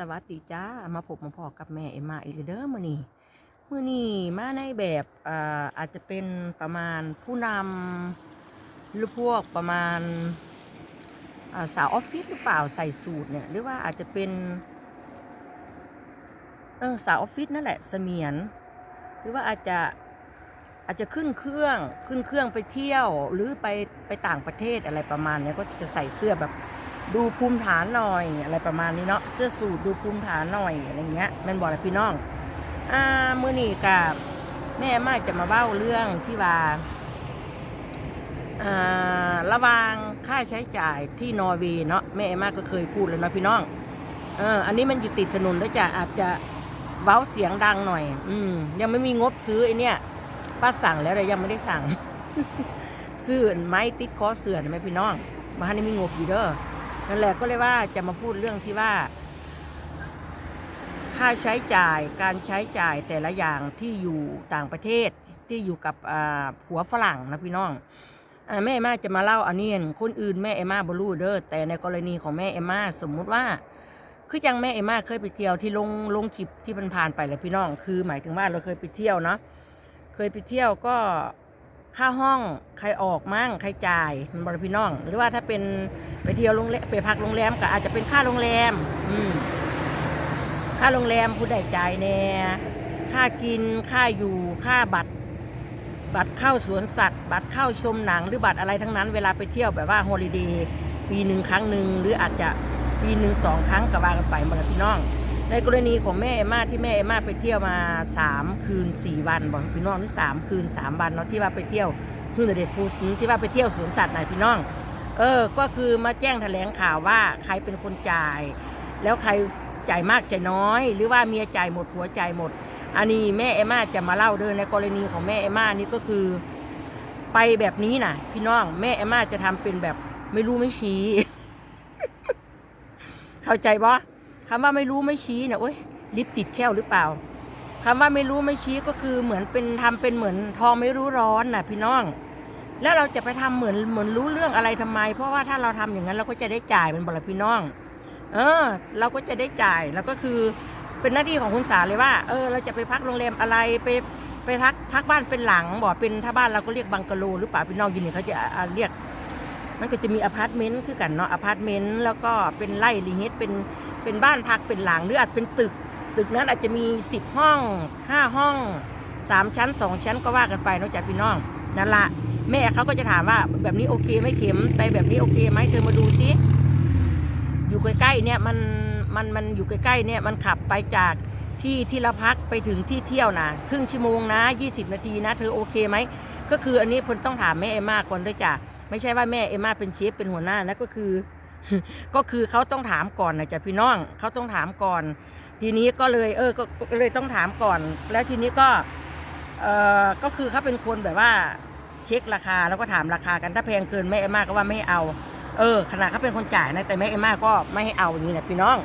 สวัสดีจ้า มาพบมาพอกับแม่เอ็มมาอีกเด้อมื้อนี้มื้อนี้มาในแบบอาอาจจะเป็นประมาณผู้นำหรือพวกประมาณาสาวออฟฟิศหรือเปล่าใส่สูทเนี่ยหรือว่าอาจจะเป็นเออสาวออฟฟิศนั่นแหละเสมียน หรือว่าอาจจะอาจจะขึ้นเครื่องขึ้นเครื่องไปเที่ยวหรือไปไปต่างประเทศอะไรประมาณเนี้ยก็จะใส่เสื้อแบบ ดูภูมิฐานหน่อยอะไรประมาณนี้เนาะเสื้อสูทดูภูมิฐานหน่อยอะไรเงี้ยแม่นบอกเลยพี่น้องอ่ามื้อนี้กับแม่มาจะมาเบ้าเรื่องที่ว่าอ่าระวางค่าใช้จ่ายที่นอร์เวย์เนาะแม่มาก็เคยพูดเลยเนะพี่น้องเอออันนี้มันอยู่ติดถนนแล้วจะอาจจะเว้าเสียงดังหน่อย อืมยังไม่มีงบซื้อไอเนี่ยป้าสั่งแล้วแต่ยังไม่ได้สั่ง ซื้อไม้ติดคอเสื่อนไหมพี่น้องบ้านนี้มีงบอยู่เด้อ นั่นแหละก็เลยว่าจะมาพูดเรื่องที่ว่า ค่าใช้จ่ายการใช้จ่ายแต่ละอย่างที่อยู่ต่างประเทศที่อยู่กับผัวฝรั่งนะพี่น้องอแม่เอมาจะมาเล่าอันนี้คนอื่นแม่เอมาบรูเด้อแต่ในกรณีของแม่เอมาสมมุติว่า คือจังแม่เอมาเคยไปเที่ยวที่ลงลงคลิปที่มันผ่านไปแล้วพี่น้อง คือหมายถึงว่าเราเคยไปเที่ยวเนาะเคยไปเที่ยวก็ ค่าห้องใครออกมั่งใครจ่ายมันบริพี่น้อง หรือว่าถ้าเป็นไปเที่ยวโรงแรมไปพักโรงแรมก็อาจจะเป็นค่าโรงแรม อืมค่าโรงแรมผู้ใดจ่ายแน่ค่ากินค่าอยู่ค่าบัตร บัตรเข้าสวนสัตว์ บัตรเข้าชมหนังหรือบัตรอะไรทั้งนั้น เวลาไปเที่ยวแบบว่าฮอลิเดย์ปีหนึ่งครั้งหนึ่งหรืออาจจะปีหนึ่งสองครั้งก็ว่ากันไปหมดแล้วพี่น้อง ในกรณีของแม่เอมาที่แม่เอมาไปเที่ยวมาสามคืนสี่วันบอกพี่น้องหรือสามคืนสามวันเนาะที่ว่าไปเที่ยวฮือเดฟูสที่ว่าไปเที่ยวสวนสัตว์ไหนพี่น้อง เออ ก็คือมาแจ้งแถลงข่าวว่าใครเป็นคนจ่าย แล้วใครจ่ายมากจ่ายน้อย หรือว่าเมียจ่ายหมดผัวจ่ายหมด อันนี้แม่เอมาจะมาเล่าเดินในกรณีของแม่เอมานี่ก็คือ ไปแบบนี้นะพี่น้องแม่เอมาจะทำเป็นแบบไม่รู้ไม่ชี้ เข้าใจปะ คำว่าไม่รู้ไม่ชี้เนี่ยโอ๊ยลิปติดแค่วหรือเปล่าคำว่าไม่รู้ไม่ชี้ก็คือเหมือนเป็นทำเป็นเหมือนทองไม่รู้ร้อนน่ะพี่น้อง แล้วเราจะไปทำเหมือนเหมือนรู้เรื่องอะไรทำไม เพราะว่าถ้าเราทำอย่างนั้นเราก็จะได้จ่ายเป็นบรพี่น้อง เออ เราก็จะได้จ่ายแล้วก็คือเป็นหน้าที่ของคุณสาเลยว่า เออ เราจะไปพักโรงแรมอะไรไปไปพักพักบ้านเป็นหลังบอกเป็นถ้าบ้านเราก็เรียกบังกะโลหรือเปล่าพี่น้องยินดีเขาจะอ่าเรียกมันก็จะมีอพาร์ตเมนต์คือกันเนาะอพาร์ตเมนต์แล้วก็เป็นไร่ลิงเฮดเป็น เป็นบ้านพักเป็นหลังหรืออาจเป็นตึก ตึกนั้นอาจจะมีสิบห้องห้าห้องสามชั้นสองชั้นก็ว่ากันไปนอกจากพี่น้องนั่นละแม่เขาก็จะถามว่าแบบนี้โอเคไหมเข็มไปแบบนี้โอเคไหมเธอมาดูซิอยู่ใกล้ๆเนี่ยมันมันมันอยู่ใกล้ๆเนี่ยมันขับไปจากที่ที่เราพักไปถึงที่เที่ยวนะครึ่งชั่วโมงนะ 20 นาทีนะ เธอโอเคไหมก็คืออันนี้พลต้องถามแม่เอมมาก่อนด้วยจ้ะไม่ใช่ว่าแม่เอมมาเป็นเชฟเป็นหัวหน้านะก็คือ ก็คือเขาต้องถามก่อนนะจ้ะพี่น้องเขาต้องถามก่อน ทีนี้ก็เลยเออก็เลยต้องถามก่อน แล้วทีนี้ก็เออก็คือเขาเป็นคนแบบว่าเช็คราคาแล้วก็ถามราคากันถ้าแพงเกินแม่เอมมาก็ว่าไม่เอาเออขนาดเขาเป็นคนจ่ายนะแต่แม่เอมมาก็ไม่ให้เอาอย่างนี้แหละพี่น้อง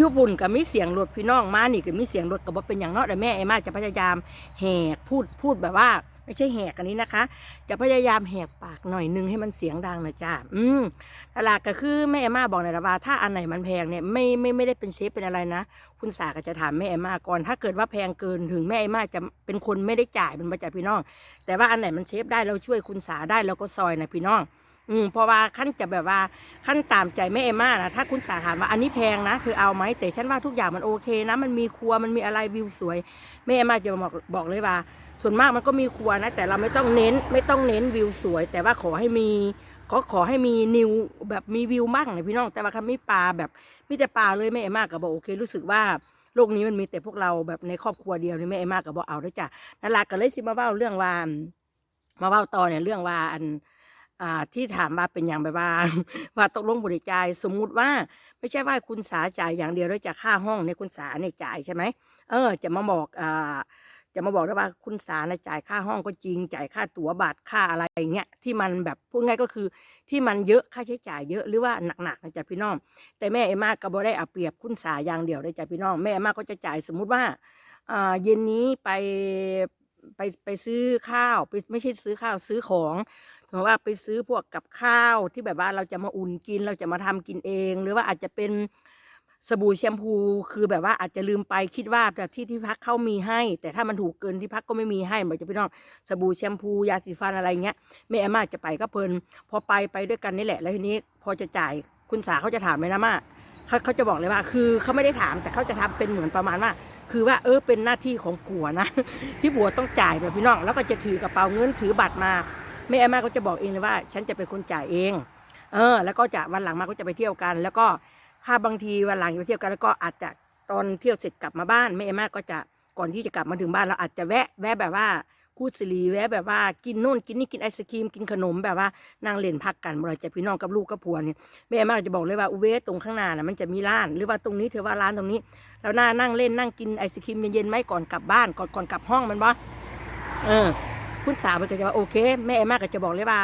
ญี่ปุ่นกับมีเสียงรถพี่น้องมานี่กับมีเสียงรถกับว่าเป็นอย่างเนาะแต่แม่เอมมาจะพยายามแหกพูดพูดแบบว่า ไม่ใช่แหกอันนี้นะคะ จะพยายามแหกปากหน่อยนึงให้มันเสียงดังนะจ้าอืมตลาดก็คือแม่เอมมาบอกในอยนะว่าถ้าอันไหนมันแพงเนี่ยไม่ไม่ไม่ได้เป็นเชฟเป็นอะไรนะ คุณสาก็จะถามแม่เอมมาก่อน ถ้าเกิดว่าแพงเกินถึงแม่เอมมาจะเป็นคนไม่ได้จ่ายเป็นประจัพี่น้อง แต่ว่าอันไหนมันเชฟได้เราช่วยคุณสาได้เราก็ซอยนะพี่น้องอืมเพราะว่าขั้นจะแบบว่าขั้นตามใจแม่เอมานะถ้าคุณสาถามว่าอันนี้แพงนะคือเอาไหมแต่ฉันว่าทุกอย่างมันโอเคนะ มันมีครัวมันมีอะไรวิวสวยแม่เอมมาจะบอกบอกเลยว่า ส่วนมากมันก็มีครัวนะ แต่เราไม่ต้องเน้นไม่ต้องเน้นวิวสวย แต่ว่าขอให้มีขอขอให้มีนิวแบบมีวิวมั่งนะพี่น้องแต่ว่าคำมีปลาแบบมีแต่ปลาเลยแม่เอมมากก็บอกโอเค รู้สึกว่าโลกนี้มันมีแต่พวกเราแบบในครอบครัวเดียวนี่แม่เอมมากก็บอกเอาด้วยจ้ะนั่นละก็เลยสิมาเล่าเรื่องว่ามาเล่าต่อเนี่ยเรื่องว่าอันอ่าที่ถามมาเป็นอย่างแบบว่าว่าตกลงบริจายสมมุติว่า ไม่ใช่ว่าคุณสาจ่ายอย่างเดียวแล้วจะค่าห้องในคุณสาเนี่ยจ่ายใช่ไหมเออ จะมาบอกอ่า จะมาบอกได้ว่าคุณสาจ่ายค่าห้องก็จริง จ่ายค่าตั๋วบัตรค่าอะไรอย่างเงี้ยที่มันแบบพูดง่ายก็คือที่มันเยอะค่าใช้จ่ายเยอะหรือว่าหนักๆนะจ๊ะพี่น้อง แต่แม่เอมมาก็บ่ได้เอาเปรียบคุณสาอย่างเดียวได้จ้ะพี่น้อง แม่เอมมาก็จะจ่ายสมมุติว่าเย็นนี้ไปไปไปซื้อข้าวไปไม่ใช่ซื้อข้าวซื้อของถือว่าไปซื้อพวกกับข้าวที่แบบว่าเราจะมาอุ่นกินเราจะมาทำกินเอง หรือว่าอาจจะเป็น สบู่แชมพูคือแบบว่าอาจจะลืมไปคิดว่าแต่ที่ที่พักเขามีให้ แต่ถ้ามันถูกเกินที่พักก็ไม่มีให้บอกจะพี่น้องสบู่แชมพูยาสีฟันอะไรเงี้ยแม่อาม่าจะไปก็เพลิน พอไปไปด้วยกันนี่แหละ แล้วทีนี้พอจะจ่ายคุณสาเขาจะถามไหมนะม่าเขาเขาจะบอกเลยว่า คือเขาไม่ได้ถามแต่เขาจะทำเป็นเหมือนประมาณว่า คือว่าเออเป็นหน้าที่ของผัวนะ ที่ผัวต้องจ่ายแบบพี่น้องแล้วก็จะถือกระเป๋าเงินถือบัตรมาแม่อาม่าก็จะบอกเองเลยว่า ฉันจะเป็นคนจ่ายเอง เออ แล้วก็จะวันหลังมาก็จะไปเที่ยวกัน แล้วก็ ถ้าบางทีวันหลังไปเที่ยวกันแล้วก็อาจจะตอนเที่ยวเสร็จกลับมาบ้านแม่เอมาก็จะก่อนที่จะกลับมาถึงบ้านเราอาจจะแวะ แวะแบบว่าคูดสิรีแวะแบบว่ากินนู่นกินนี่กินไอศครีมกินขนมแบบว่านั่งเล่นพักกันเมื่อไรจะพี่น้องกับลูกกับผัวเนี่ยแม่เอมมาจะบอกเลยว่าอุเวตรงข้างหน้าน่ะมันจะมีร้าน หรือว่าตรงนี้เธอว่าร้านตรงนี้แล้วน่านั่งเล่นนั่งกินไอศครีมเย็นๆไหมก่อนกลับบ้านก่อนก่อนกลับห้องมันบ่เออคุณสาวมันก็จะว่าโอเค แม่เอมมาก็จะบอกเลยว่า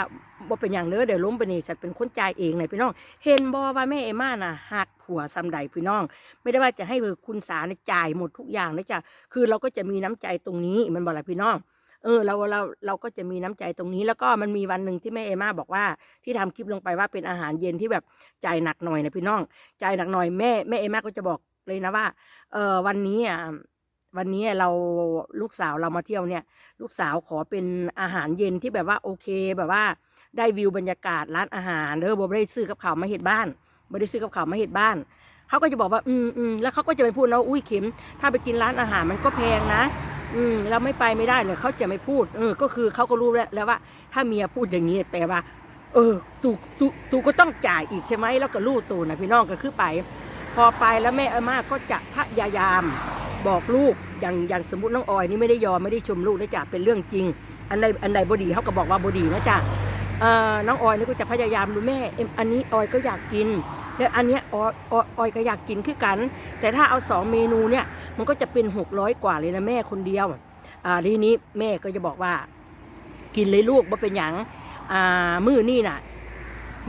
บ่เป็นอย่างเด้อเดี๋ยวล้มไปนี่ฉันเป็นคนจ่ายเองเลยพี่น้อง เห็นบอว่าแม่เอมมาน่ะหักผัวซ้ำใดพี่น้อง ไม่ได้ว่าจะให้คุณสาเนี่ยจ่ายหมดทุกอย่างนะจ๊ะคือเราก็จะมีน้ำใจตรงนี้มันบอกอะไรพี่น้องเออเราเราเราก็จะมีน้ำใจตรงนี้แล้วก็มันมีวันหนึ่งที่แม่เอม่าบอกว่าที่ทำคลิปลงไปว่าเป็นอาหารเย็นที่แบบจ่ายหนักหน่อยนะพี่น้องจ่ายหนักหน่อยแม่แม่เอม่าก็จะบอกเลยนะว่าเออวันนี้อะวันนี้เราลูกสาวเรามาเที่ยวเนี่ย ลูกสาวขอเป็นอาหารเย็นที่แบบว่าโอเคแบบว่า ได้วิวบรรยากาศร้านอาหารเด้อบ่ได้ซื้อกับข้าวมาเห็ดบ้านบ่ได้ซื้อกับข้าวมาเห็ดบ้านเขาก็จะบอกว่า อืมอืมแล้วเขาก็จะไปพูดนะอุ้ยเข็ม ถ้าไปกินร้านอาหารมันก็แพงนะ อืมเราไม่ไปไม่ได้เลยเขาจะไม่พูด เออ ก็คือเขาก็รู้แล้วแล้วว่า ถ้าเมียพูดอย่างนี้แปลว่า เออตูตูตูก็ต้องจ่ายอีกใช่ไหมแล้วก็ลูกตูนะพี่น้องก็คือไป พอไปแล้วแม่อาม่าก็จะพยายามบอกลูกอย่างอย่างสมมติน้องออยนี่ไม่ได้ยอมไม่ได้ชมลูกนะจ๊ะเป็นเรื่องจริง อันใดอันใดบดีเขาก็บอกว่าบดีนะจ๊ะ น้องออยนี่ก็จะพยายามดูแม่ อันนี้ออยก็อยากกิน แล้วอันนี้ออยออยอยก็อยากกินคือกัน แต่ถ้าเอาสองเมนูเนี่ยมันก็จะเป็นหกร้อยกว่าเลยนะแม่คนเดียวอ่าทีนี้แม่ก็จะบอกว่า กินเลยลูกว่าเป็นอย่างมือนี่น่ะ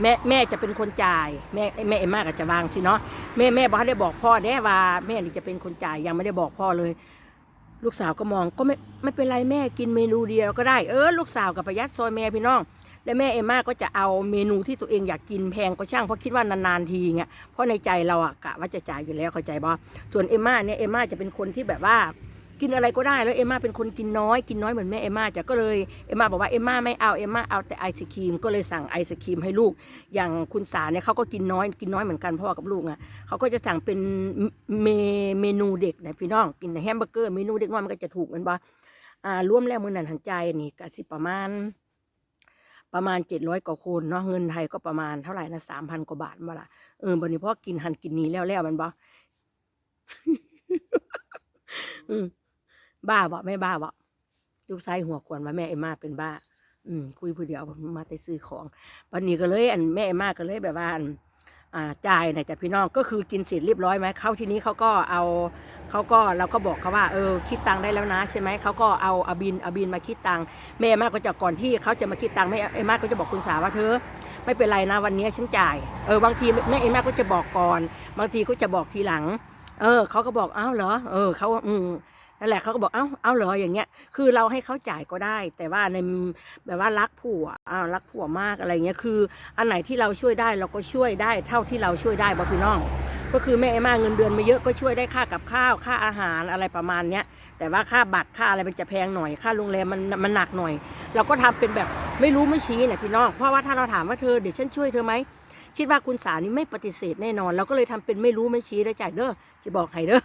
แม่แม่จะเป็นคนจ่ายแม่แม่เอ็มมากก็จะวางสิเนาะแม่แม่บอกให้ได้บอกพ่อแน่ว่า แม่นี่จะเป็นคนจ่ายยังไม่ได้บอกพ่อเลย ลูกสาวก็มองก็ไม่ไม่เป็นไรแม่กินเมนูเดียวก็ได้เออลูกสาวกับประหยัดซอยแม่พี่น้อง และแม่เอมม่าก็จะเอาเมนูที่ตัวเองอยากกินแพงก็ช่างเพราะคิดว่านานๆทีเงี้ยเพราะในใจเราอะกะว่าจะจ่ายอยู่แล้วเข้าใจบ่ส่วนเอมม่าเนี่ยเอมม่าจะเป็นคนที่แบบว่ากินอะไรก็ได้แล้วเอมม่าเป็นคนกินน้อยกินน้อยเหมือนแม่เอมม่าจะก็เลยเอมม่าบอกว่าเอมม่าไม่เอาเอมม่าเอาแต่ไอศครีมก็เลยสั่งไอศครีมให้ลูก อย่างคุณสาเนี่ยเขาก็กินน้อยกินน้อยเหมือนกันพ่อกับลูกอะเขาก็จะสั่งเป็นเมเมนูเด็กนะพี่น้องกินแฮมเบอร์เกอร์เมนูเด็กน้อยมันก็จะถูกแมันบ่อ่ารวมแล้วมือนันหันใจนี่ก็สิประมาณ ประมาณเจ็ดร้อยกว่าคนเนาะเงินไทยก็ประมาณเท่าไหร่นะสามพันกว่าบาทมาละเออบันนี้พ่อกินหันกินนี้แล้วแล้วมันบ่อืมบ้าบ่ไม่บ้าบ่ลูกชายหัวขวนว่าแม่เอ็มมาเป็นบ้า อืมคุยผู้เดียวมาแต่ซื้อของวันนี้ก็เลย อันแม่เอ็มมาก็เลยแบบว่าอันอ่า จ่ายนะจากพี่น้องก็คือกินเสร็จเรียบร้อยไหมเขาทีนี้เขาก็เอาเขาก็เราก็บอกเขาว่าเออคิดตังค์ได้แล้วนะใช่ไหมเขาก็เอาอาบินอาบินมาคิดตังค์แม่มาก็จะก่อนที่เขาจะมาคิดตังค์แม่เอ็มมาก็จะบอกคุณสาวว่าเธอไม่เป็นไรนะวันนี้ฉันจ่ายเออบางทีแม่เอ็มมาก็จะบอกก่อน บางทีก็จะบอกทีหลัง เออเขาก็บอกอ้าวเหรอเออเขาอืม นั่นแหละเขาก็บอกเอ้าเอ้าเหรออย่างเงี้ย คือเราให้เขาจ่ายก็ได้ แต่ว่าในแบบว่ารักผัวอ้าวรักผัวมากอะไรเงี้ยคือ อันไหนที่เราช่วยได้เราก็ช่วยได้เท่าที่เราช่วยได้บ่พี่น้อง ก็คือแม่เอ็มาเงินเดือนม่เยอะก็ช่วยได้ค่ากับข้าวค่าอาหารอะไรประมาณเนี้ยแต่ว่าค่าบัตรค่าอะไรมันจะแพงหน่อยค่าโรงแรมมันมันหนักหน่อย เราก็ทำเป็นแบบไม่รู้ไม่ชี้เนี่ยพี่น้องเพราะว่าถ้าเราถามว่าเธอเดี๋ยวฉันช่วยเธอไหมคิดว่าคุณสานี่ไม่ปฏิเสธแน่นอน เราก็เลยทำเป็นไม่รู้ไม่ชี้ได้จ่ายเด้อจะบอกให้เด้อ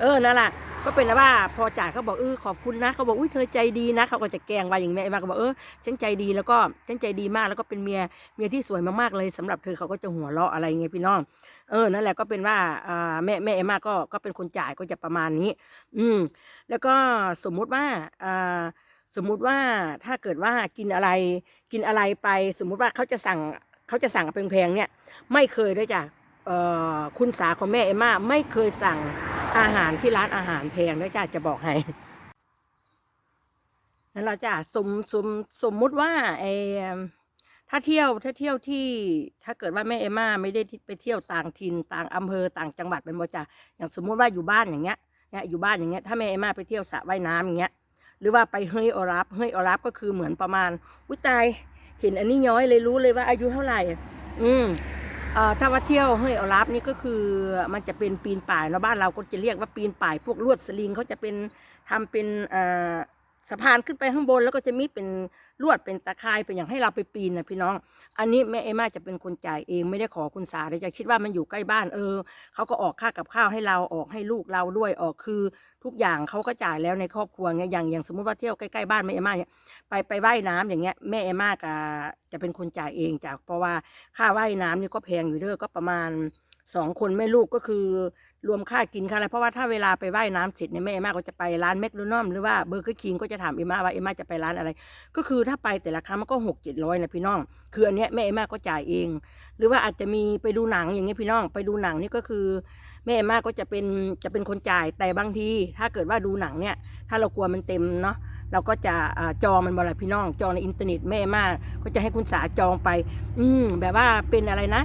เออนั่นแหละก็เป็นว่าพอจ่ายเขาบอกเออขอบคุณนะเขาบอกอุ้ยเธอใจดีนะเขาก็จะแกงว่าอย่างแม่มาก็บอกเออฉันใจดีแล้วก็ฉันใจดีมากแล้วก็เป็นเมียเมียที่สวยมากๆเลยสำหรับเธอเขาก็จะหัวเราะอะไรเงี้ยพี่น้อง เออนั่นแหละก็เป็นว่าอ่าแม่แม่เอมาก็ก็เป็นคนจ่ายก็จะประมาณนี้ อืม แล้วก็สมมุติว่าอ่าสมมุติว่าถ้าเกิดว่ากินอะไรกินอะไรไป สมมุติว่าเขาจะสั่งเขาจะสั่งแพงๆเนี่ย ไม่เคยด้วยจ้ะเอ่อคุณสาของแม่เอมม่าไม่เคยสั่ง อาหารที่ร้านอาหารแพงด้วยจ้ะจะบอกให้นั่นแหละจ้ะสมสมสมมุติว่าไอถ้าเที่ยวถ้าเที่ยวที่ถ้าเกิดว่าแม่เอม่าไม่ได้ไปเที่ยวต่างถิ่นต่างอำเภอต่างจังหวัดเป็นบ่จ้ะอย่างสมมุติว่าอยู่บ้านอย่างเงี้ยเนี่ยอยู่บ้านอย่างเงี้ยถ้าแม่เอม่าไปเที่ยวสระว่ายน้ำอย่างเงี้ยหรือว่าไปเฮ้ยอรับเฮ้ยอรับก็คือเหมือนประมาณอุ้ยตายเห็นอันนี้ย้อยเลยรู้เลยว่าอายุเท่าไหร่ อืมเอ่อ ถ้าว่าเที่ยวเฮ้ยเอาลับนี่ก็คือมันจะเป็นปีนป่ายเนาะบ้านเราก็จะเรียกว่าปีนป่าย พวกลวดสลิงเขาจะเป็นทำเป็นเอ่อ สะพานขึ้นไปข้างบนแล้วก็จะมีเป็นลวดเป็นตะข่ายเป็นอย่างให้เราไปปีนนะพี่น้อง อันนี้แม่เอมาจะเป็นคนจ่ายเองไม่ได้ขอคุณสาเลยจะคิดว่ามันอยู่ใกล้บ้านเออเขาก็ออกค่ากับข้าวให้เราออกให้ลูกเราด้วยออกคือทุกอย่างเขาก็จ่ายแล้วในครอบครัวเงี้ยอย่างอย่างสมมติว่าเที่ยวใกล้ๆบ้านแม่เอมาเนี่ยไปไปว่ายน้ำอย่างเงี้ยแม่เอมาก็จะเป็นคนจ่ายเองจากเพราะว่าค่าว่ายน้ำนี่ก็แพงอยู่เด้อก็ประมาณ สองคนแม่ลูกก็คือรวมค่ากินค่าอะไรเพราะว่าถ้าเวลาไปว่ายน้ำเสร็จเนี่ยแม่เอมาก็จะไปร้านแมคโดนัลหรือว่าเบอร์เกอร์คิงก็จะถามเอม่าว่าเอม่าจะไปร้านอะไร ก็คือถ้าไปแต่ละครั้งมันก็หกเจ็ดร้อยนะพี่น้อง คืออันเนี้ยแม่เอมาก็จ่ายเอง หรือว่าอาจจะมีไปดูหนังอย่างเงี้ยพี่น้อง ไปดูหนังนี่ก็คือแม่เอมาก็จะเป็นจะเป็นคนจ่ายแต่บางที ถ้าเกิดว่าดูหนังเนี่ยถ้าเรากลัวมันเต็มเนาะเราก็จะจองมันบ่ละพี่น้องจองในอินเทอร์เน็ตแม่เอม่าก็จะให้คุณสาจองไป อืมแบบว่าเป็นอะไรนะ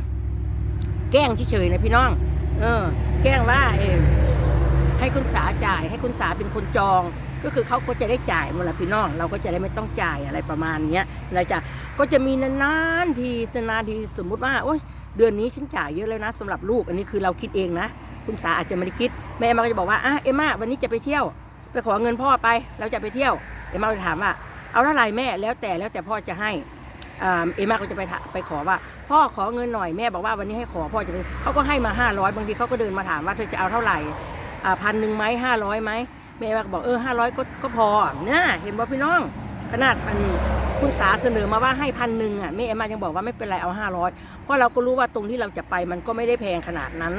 แกล้งเฉยๆนะพี่น้อง เออ แกล้งว่าเออให้คุณสาจ่าย ให้คุณสาเป็นคนจอง ก็คือเขาก็จะได้จ่ายมดละพี่น้อง เราก็จะได้ไม่ต้องจ่ายอะไรประมาณเนี้ยเราจะก็จะมีนานๆทีนานๆทีสมมุติว่าโอ้ยเดือนนี้ฉันจ่ายเยอะแล้วนะสำหรับลูกอันนี้คือเราคิดเองนะคุณสาอาจจะไม่ได้คิดแม่เอ็มมาก็จะบอกว่าอะเอ็มมาวันนี้จะไปเที่ยว ไปขอเงินพ่อไป เราจะไปเที่ยวเอ็มมาจะถามว่าเอาเท่าไหร่แม่แล้วแต่แล้วแต่พ่อจะให้ เอ็มมาก็จะไปไปขอว่า พ่อขอเงินหน่อยแม่บอกว่าวันนี้ให้ขอพ่อจะไปเขาก็ให้มาห้าร้อยบางทีเขาก็เดินมาถามว่าเธอจะเอาเท่าไหร่พันหนึ่งไหมห้าร้อยไหมแม่ก็บอกเออห้าร้อยก็ก็พอเนี่ยเห็นบ่พี่น้อง ขนาดมันคุณสาเสนอมาว่าให้พันหนึ่งอะแม่เอ็มายังบอกว่าไม่เป็นไรเอาห้าร้อยเพราะเราก็รู้ว่าตรงที่เราจะไปมันก็ไม่ได้แพงขนาดนั้น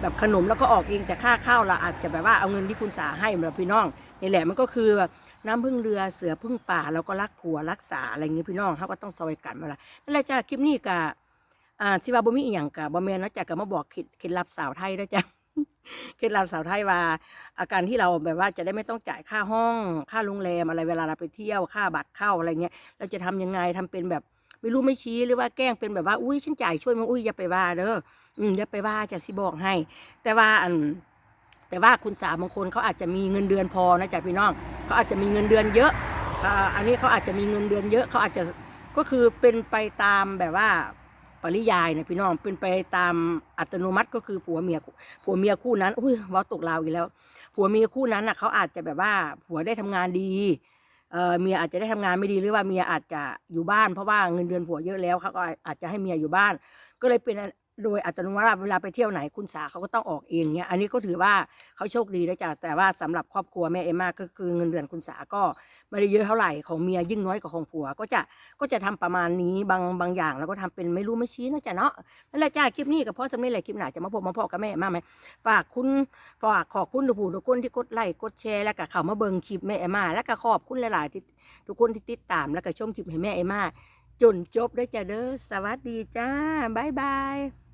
แบบขนมแล้วก็ออกเองแต่ค่าข้าวเราอาจจะแบบว่าเอาเงินที่คุณสาให้มาพี่น้องนี่แหละมันก็คือแบบ น้ำพึ่งเรือเสือพึ่งป่าแล้วก็รักผัวรักษาอะไรอย่างงี้พี่น้องเขาก็ต้องซอยกันมาละนั่นแหละจ้าคลิปนี้กะอ่าสิวาบ่มีอีหยังกะบ่แม่นนะจ้ะก็มาบอกเคล็ดคล็ดลับสาวไทยเด้อจ้ะเคล็ดลับสาวไทยว่า อาการที่เราแบบว่าจะได้ไม่ต้องจ่ายค่าห้อง ค่าโรงแรมอะไรเวลาเราไปเที่ยวค่าบัตรเข้าอะไรเงี้ยเราจะทำยังไงทำเป็นแบบไม่รู้ไม่ชี้หรือว่าแกล้งเป็นแบบว่าอุ้ยฉันจ่ายช่วยมาอุ้ยอย่าไปว่าเด้ออืมอย่าไปว่าจะสิบอกให้ แต่ว่าอัน แต่ว่าคุณสาบางคนเขาอาจจะมีเงินเดือนพอนะจ๊ะพี่น้องเขาอาจจะมีเงินเดือนเยอะอันนี้เขาอาจจะมีเงินเดือนเยอะเขาอาจจะก็คือเป็นไปตามแบบว่าปริยายนะพี่น้องเป็นไปตามอัตโนมัติก็คือผัวเมียผัวเมียคู่นั้นอุ้ยเว่าตกลาวอีกแล้วผัวเมียคู่นั้นน่ะเขาอาจจะแบบว่าผัวได้ทำงานดีเออเมียอาจจะได้ทำงานไม่ดีหรือว่าเมียอาจจะอยู่บ้านเพราะว่าเงินเดือนผัวเยอะแล้วเขาก็อาจจะให้เมียอยู่บ้าน ก็เลยเป็น โดยอัตโนมัติเวลาไปเที่ยวไหนคุณสาเขาก็ต้องออกเองเนี้ยอันนี้ก็ถือว่าเขาโชคดีนะจ๊ะแต่ว่าสำหรับครอบครัวแม่เอมมาก็คือเงินเดือนคุณสาก็ไม่ได้เยอะเท่าไหร่ของเมียยิ่งน้อยกว่าของผัว ก็จะก็จะทำประมาณนี้บางบางอย่างแล้วก็ทำเป็นไม่รู้ไม่ชี้นะจ๊ะเนาะนั่นแหละจ้าคลิปนี้กับพ่อสำเร็จแหละคลิปหนาจะมาพบมาพอกับแม่มาไหมฝากคุณฝากขอบคุณทุกผู้ทุกคนที่กดไลค์กดแชร์แล้วก็เข้ามาเบิ่งคลิปแม่เอมมาแล้วก็ขอบคุณหลายๆที่ทุกคนที่ติดตามแล้วก็ชมคลิปให้แม่เอมมาจนจบด้จ้ะเด้อสวัสดีจ้าบ๊ายบาย